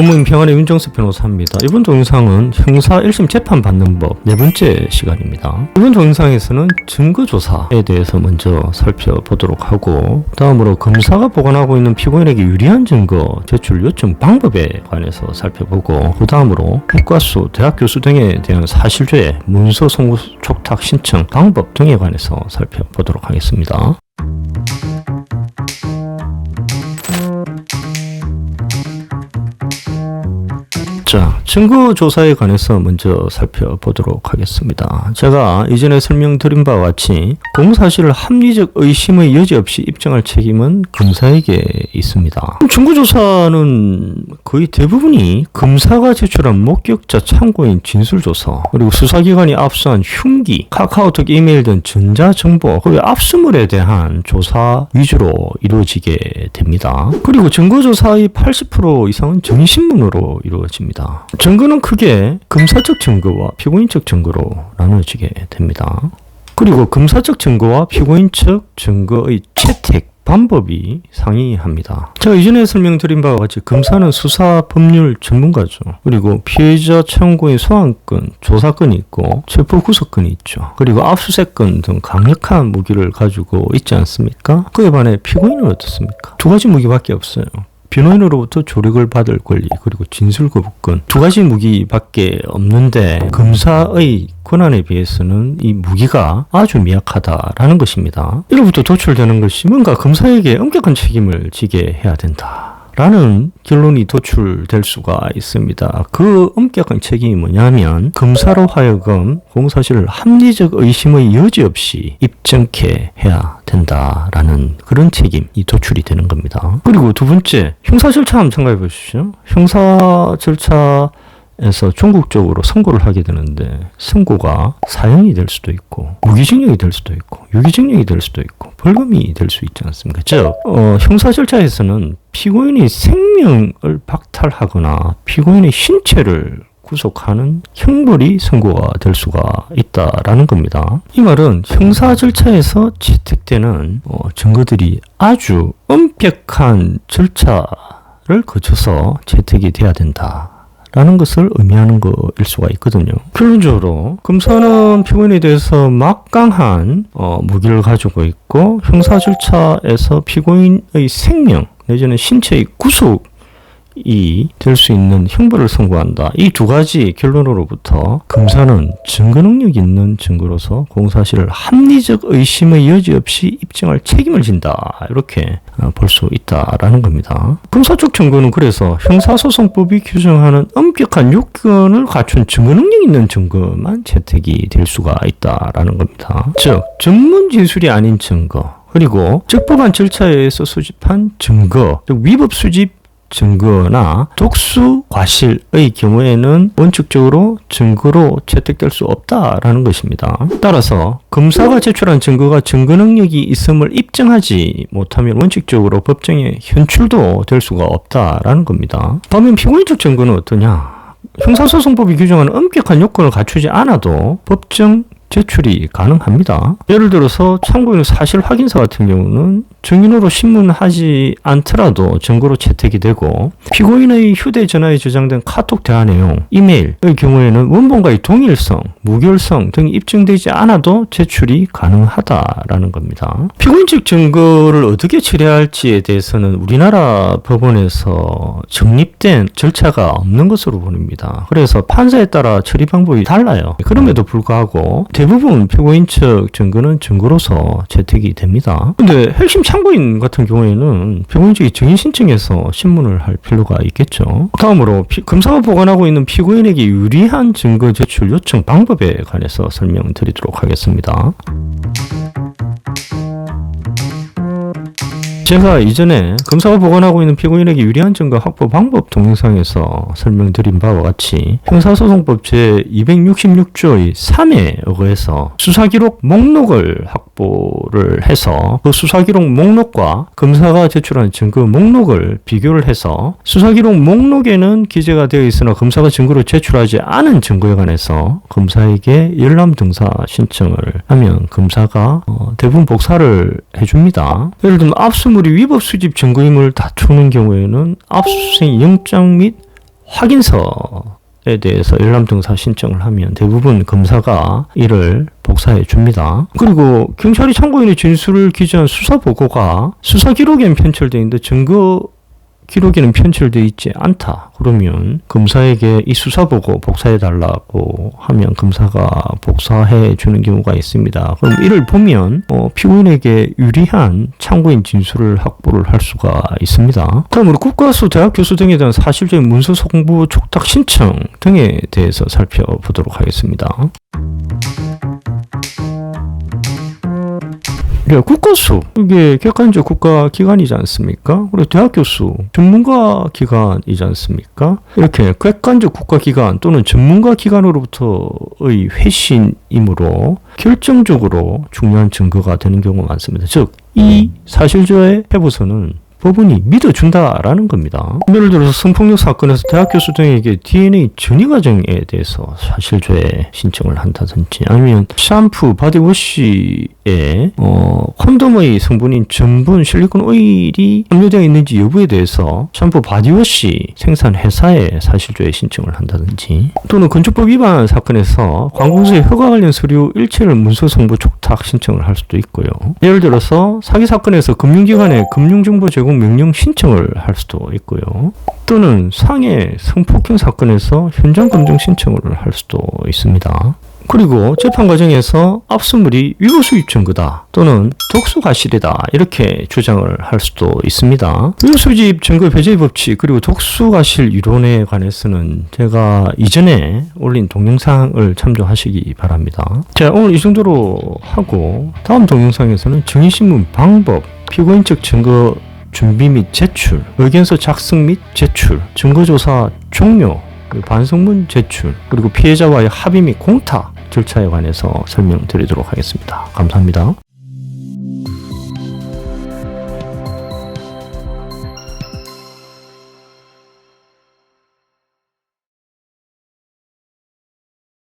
법무인 평안의 윤정수 변호사입니다. 이번 동영상은 형사 1심 재판 받는 법 네 번째 시간입니다. 이번 동영상에서는 증거조사에 대해서 먼저 살펴보도록 하고 다음으로 검사가 보관하고 있는 피고인에게 유리한 증거 제출 요청 방법에 관해서 살펴보고 그 다음으로 국가수, 대학 교수 등에 대한 사실죄, 문서 송구 촉탁 신청 방법 등에 관해서 살펴보도록 하겠습니다. 자, 증거 조사에 관해서 먼저 살펴보도록 하겠습니다. 제가 이전에 설명드린 바와 같이 공사실을 합리적 의심의 여지 없이 입증할 책임은 검사에게 있습니다. 증거 조사는 거의 대부분이 검사가 제출한 목격자 참고인 진술 조사, 그리고 수사기관이 압수한 흉기, 카카오톡 이메일 등 전자 정보, 그리고 압수물에 대한 조사 위주로 이루어지게 됩니다. 그리고 증거 조사의 80% 이상은 정신문으로 이루어집니다. 증거는 크게 검사적 증거와 피고인적 증거로 나눠지게 됩니다. 그리고 검사적 증거와 피고인 측 증거의 채택 방법이 상이합니다. 제가 이전에 설명드린 바와 같이 검사는 수사 법률 전문가죠. 그리고 피해자 청구인 소환권, 조사권이 있고 체포 구속권이 있죠. 그리고 압수수색권 등 강력한 무기를 가지고 있지 않습니까? 그에 반해 피고인은 어떻습니까? 두 가지 무기밖에 없어요. 변호인으로부터 조력을 받을 권리 그리고 진술 거부권 두 가지 무기밖에 없는데 검사의 권한에 비해서는 이 무기가 아주 미약하다라는 것입니다. 이로부터 도출되는 것이 뭔가 검사에게 엄격한 책임을 지게 해야 된다. 라는 결론이 도출될 수가 있습니다. 그 엄격한 책임이 뭐냐면 검사로 하여금 공사실을 합리적 의심의 여지 없이 입증케 해야 된다라는 그런 책임이 도출이 되는 겁니다. 그리고 두 번째 형사 절차 한번 생각해 보십시오. 형사 절차 에서 전국적으로 선고를 하게 되는데 선고가 사형이 될 수도 있고 무기징역이 될 수도 있고 유기징역이 될 수도 있고 벌금이 될 수 있지 않습니까? 즉 어, 형사 절차에서는 피고인이 생명을 박탈하거나 피고인의 신체를 구속하는 형벌이 선고가 될 수가 있다라는 겁니다. 이 말은 형사 절차에서 채택되는 어, 증거들이 아주 엄격한 절차를 거쳐서 채택이 돼야 된다. 라는 것을 의미하는 것일 수가 있거든요. 결론적으로 검사는 피고인에 대해서 막강한 어, 무기를 가지고 있고 형사 절차에서 피고인의 생명 내지는 신체의 구속 이 될 수 있는 형벌을 선고한다. 이 두 가지 결론으로부터 검사는 증거 능력 있는 증거로서 공사실을 합리적 의심의 여지 없이 입증할 책임을 진다. 이렇게 어, 볼수 있다라는 겁니다. 검사 쪽 증거는 그래서 형사소송법이 규정하는 엄격한 요건을 갖춘 증거 능력 있는 증거만 채택이 될 수가 있다라는 겁니다. 즉 전문 진술이 아닌 증거 그리고 적법한 절차에 의해서 수집한 증거, 즉 위법 수집 증거나 독수 과실의 경우에는 원칙적으로 증거로 채택될 수 없다라는 것입니다. 따라서 검사가 제출한 증거가 증거 능력이 있음을 입증하지 못하면 원칙적으로 법정에 현출도 될 수가 없다라는 겁니다. 반면 피고인적 증거는 어떠냐? 형사소송법이 규정하는 엄격한 요건을 갖추지 않아도 법정 제출이 가능합니다. 예를 들어서 참고인 사실 확인서 같은 경우는 증인으로 신문하지 않더라도 증거로 채택이 되고 피고인의 휴대전화에 저장된 카톡 대화 내용, 이메일의 경우에는 원본과의 동일성, 무결성 등이 입증되지 않아도 제출이 가능하다라는 겁니다. 피고인 측 증거를 어떻게 처리할지에 대해서는 우리나라 법원에서 정립된 절차가 없는 것으로 보입니다. 그래서 판사에 따라 처리 방법이 달라요. 그럼에도 불구하고 대부분 피고인 측 증거는 증거로서 채택이 됩니다. 근데 핵심 참고인 같은 경우에는 피고인 측이 증인 신청해서 신문을 할 필요가 있겠죠. 다음으로 피, 검사가 보관하고 있는 피고인에게 유리한 증거 제출 요청 방법에 관해서 설명드리도록 하겠습니다. 제가 이전에 검사가 보관하고 있는 피고인에게 유리한 증거 확보 방법 동영상에서 설명드린 바와 같이 형사소송법 제266조의 3에 의거해서 수사기록 목록을 확보 를 해서 그 수사 기록 목록과 검사가 제출한 증거 목록을 비교를 해서 수사 기록 목록에는 기재가 되어 있으나 검사가 증거로 제출하지 않은 증거에 관해서 검사에게 열람 등사 신청을 하면 검사가 어, 대부분 복사를 해줍니다. 예를 들면 압수물 건물이 위법 수집 증거임을 다투는 경우에는 압수수색 영장 및 확인서 에 대해서 열람 등사 신청을 하면 대부분 검사가 이를 복사해 줍니다. 그리고 경찰이 참고인의 진술을 기재한 수사 보고가 수사 기록엔 편철되어 있는데 증거 기록에는 편철되어 있지 않다. 그러면 검사에게 이 수사 보고 복사해 달라고 하면 검사가 복사해 주는 경우가 있습니다. 그럼 이를 보면 어, 피고인에게 유리한 참고인 진술을 확보를 할 수가 있습니다. 다음으로 국가수 대학 교수 등에 대한 사실적인 문서 송부 촉탁 신청 등에 대해서 살펴보도록 하겠습니다. 네, 국가수 이게 객관적 국가 기관이지 않습니까? 그리고 대학 교 수 전문가 기관이지 않습니까? 이렇게 객관적 국가 기관 또는 전문가 기관으로부터의 회신이므로 결정적으로 중요한 증거가 되는 경우가 많습니다. 즉, 이 사실조회 해부서는 법원이 믿어준다라는 겁니다. 예를 들어서 성폭력 사건에서 대학 교수 등에게 DNA 전이 과정에 대해서 사실조회 신청을 한다든지 아니면 샴푸, 바디워시에 어, 콘돔의 성분인 전분, 실리콘 오일이 함유되어 있는지 여부에 대해서 샴푸, 바디워시 생산 회사에 사실조회 신청을 한다든지 또는 건축법 위반 사건에서 관공서의 허가 관련 서류 일체를 문서 송부 촉탁 신청을 할 수도 있고요. 예를 들어서 사기 사건에서 금융기관에 금융정보 제공 명령 신청을 할 수도 있고요. 또는 상해 성폭행 사건에서 현장 검증 신청을 할 수도 있습니다. 그리고 재판 과정에서 압수물이 위조 수입 증거다 또는 독수 과실이다 이렇게 주장을 할 수도 있습니다. 위조 수집 증거 배제 법칙 그리고 독수 과실 이론에 관해서는 제가 이전에 올린 동영상을 참조하시기 바랍니다. 자 오늘 이 정도로 하고 다음 동영상에서는 증인신문 방법 피고인 측 증거 준비 및 제출, 의견서 작성 및 제출, 증거조사 종료, 그리고 반성문 제출, 그리고 피해자와의 합의 및 공탁 절차에 관해서 설명드리도록 하겠습니다. 감사합니다.